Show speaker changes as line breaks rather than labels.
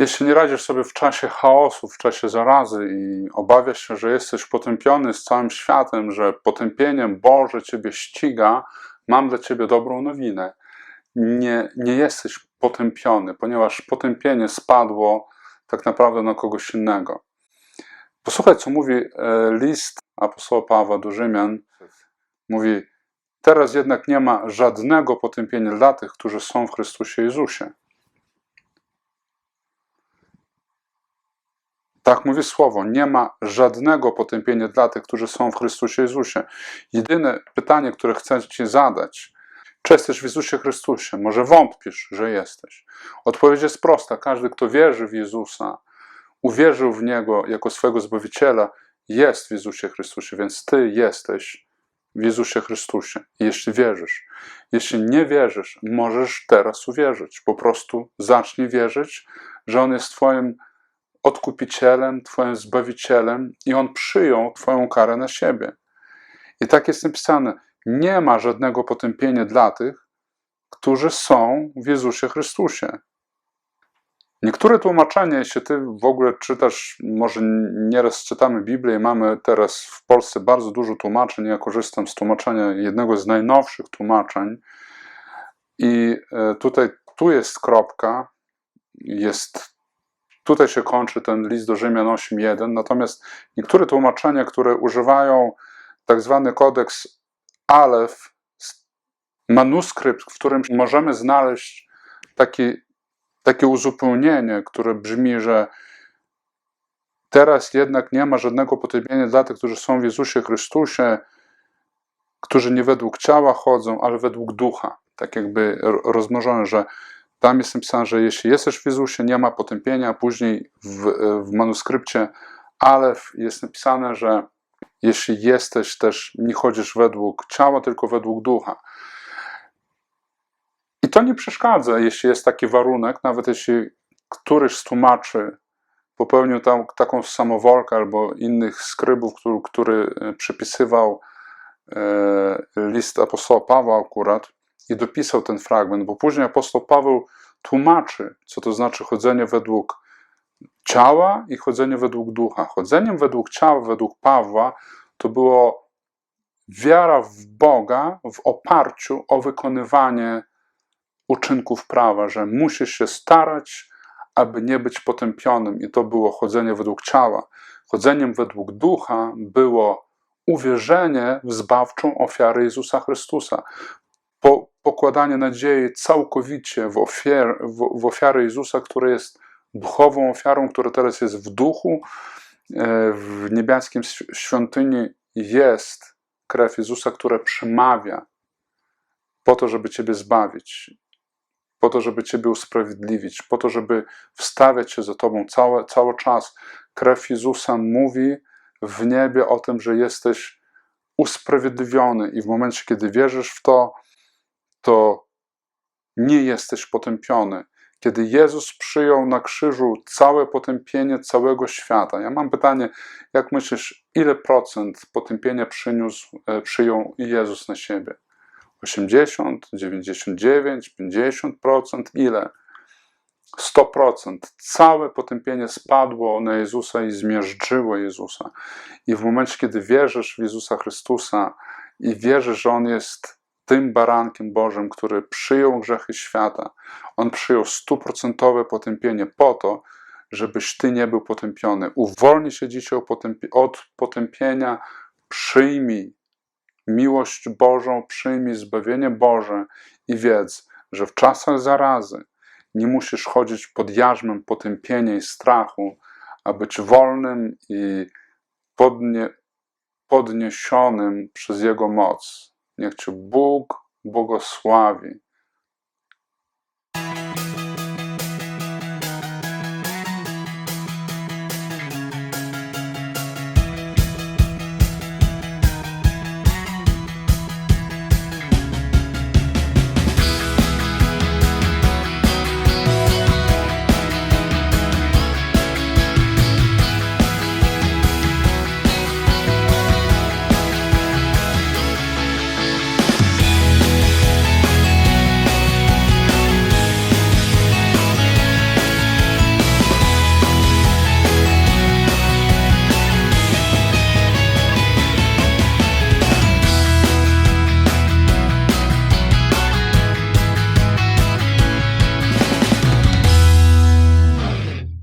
Jeśli nie radzisz sobie w czasie chaosu, w czasie zarazy i obawiasz się, że jesteś potępiony z całym światem, że potępieniem Boże ciebie ściga, mam dla ciebie dobrą nowinę. Nie, nie jesteś potępiony, ponieważ potępienie spadło tak naprawdę na kogoś innego. Posłuchaj, co mówi e, list apostoła Pawła do Rzymian. Mówi, teraz jednak nie ma żadnego potępienia dla tych, którzy są w Chrystusie Jezusie. Tak mówi słowo, nie ma żadnego potępienia dla tych, którzy są w Chrystusie Jezusie. Jedyne pytanie, które chcę Ci zadać, czy jesteś w Jezusie Chrystusie? Może wątpisz, że jesteś? Odpowiedź jest prosta. Każdy, kto wierzy w Jezusa, uwierzył w Niego jako swego Zbawiciela, jest w Jezusie Chrystusie, więc Ty jesteś w Jezusie Chrystusie, jeśli wierzysz. Jeśli nie wierzysz, możesz teraz uwierzyć. Po prostu zacznij wierzyć, że On jest Twoim odkupicielem, Twoim zbawicielem i On przyjął Twoją karę na siebie. I tak jest napisane: Nie ma żadnego potępienia dla tych, którzy są w Jezusie Chrystusie. Niektóre tłumaczenia, jeśli ty w ogóle czytasz, może nieraz czytamy Biblię mamy teraz w Polsce bardzo dużo tłumaczeń, ja korzystam z tłumaczenia jednego z najnowszych tłumaczeń i e, tutaj, tu jest kropka, jest, tutaj się kończy ten list do Rzymian 8.1, natomiast niektóre tłumaczenia, które używają tak zwany kodeks Alef, manuskrypt, w którym możemy znaleźć taki takie uzupełnienie, które brzmi, że teraz jednak nie ma żadnego potępienia dla tych, którzy są w Jezusie Chrystusie, którzy nie według ciała chodzą, ale według ducha. Tak jakby rozmnożone, że tam jest napisane, że jeśli jesteś w Jezusie, nie ma potępienia. Później w, w manuskrypcie Alef jest napisane, że jeśli jesteś też, nie chodzisz według ciała, tylko według ducha. I to nie przeszkadza, jeśli jest taki warunek, nawet jeśli któryś z tłumaczy popełnił tam, taką samowolkę albo innych skrybów, który, który przypisywał e, list apostoła Pawła akurat i dopisał ten fragment, bo później apostoł Paweł tłumaczy, co to znaczy chodzenie według ciała i chodzenie według ducha. Chodzeniem według ciała, według Pawła, to było wiara w Boga w oparciu o wykonywanie uczynków prawa, że musisz się starać, aby nie być potępionym. I to było chodzenie według ciała. Chodzeniem według ducha było uwierzenie w zbawczą ofiarę Jezusa Chrystusa. Po, pokładanie nadziei całkowicie w, ofiar, w, w ofiarę Jezusa, która jest duchową ofiarą, która teraz jest w duchu, e, w niebiańskim świątyni jest krew Jezusa, która przemawia po to, żeby Ciebie zbawić po to, żeby Ciebie usprawiedliwić, po to, żeby wstawiać się za Tobą cały, cały czas. Krew Jezusa mówi w niebie o tym, że jesteś usprawiedliwiony i w momencie, kiedy wierzysz w to, to nie jesteś potępiony. Kiedy Jezus przyjął na krzyżu całe potępienie całego świata. Ja mam pytanie, jak myślisz, ile procent potępienia przyniósł, e, przyjął Jezus na siebie? 80, 99, 50%, ile? 100%. Całe potępienie spadło na Jezusa i zmierzyło Jezusa. I w momencie, kiedy wierzysz w Jezusa Chrystusa i wierzysz, że On jest tym barankiem Bożym, który przyjął grzechy świata, On przyjął stuprocentowe potępienie po to, żebyś Ty nie był potępiony. Uwolnij się dzisiaj od potępienia, przyjmij miłość Bożą, przyjmij zbawienie Boże i wiedz, że w czasach zarazy nie musisz chodzić pod jarzmem potępienia i strachu, a być wolnym i podnie, podniesionym przez Jego moc. Niech Cię Bóg błogosławi